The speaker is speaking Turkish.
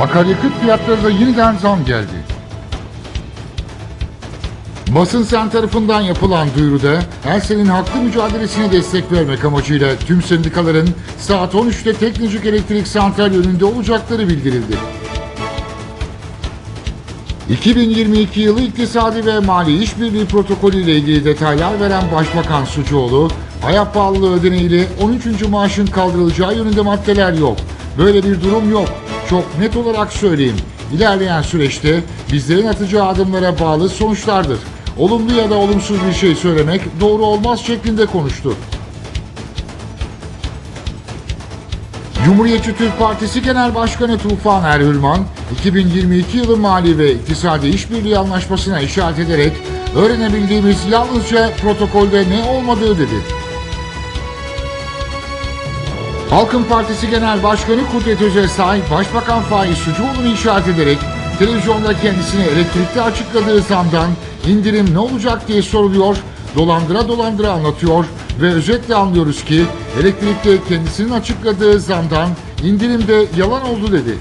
Akaryakıt fiyatlarına yeniden zam geldi. Basın Sen tarafından yapılan duyuruda Ersel'in haklı mücadelesine destek vermek amacıyla tüm sendikaların saat 13'te Teknocuk Elektrik Santral önünde olacakları bildirildi. 2022 yılı iktisadi ve mali işbirliği protokolü ile ilgili detaylar veren Başbakan Sucuoğlu, hayat pahalılığı nedeniyle 13. maaşın kaldırılacağı yönünde maddeler yok. Böyle bir durum yok. Çok net olarak söyleyeyim. İlerleyen süreçte bizlerin atacağı adımlara bağlı sonuçlardır. Olumlu ya da olumsuz bir şey söylemek doğru olmaz şeklinde konuştu. Cumhuriyetçi Türk Partisi Genel Başkanı Tufan Erhülman, 2022 yılı mali ve iktisadi işbirliği anlaşmasına işaret ederek öğrenebildiğimiz yalnızca protokolde ne olmadığı dedi. Halkın Partisi Genel Başkanı Kudret Özesay, Başbakan Faiz Sucuoğlu'nu işaret ederek televizyonda kendisine elektrikte açıkladığı zamdan indirim ne olacak diye soruluyor, dolandıra dolandıra anlatıyor ve özetle anlıyoruz ki elektrikte kendisinin açıkladığı zamdan indirimde yalan oldu dedi.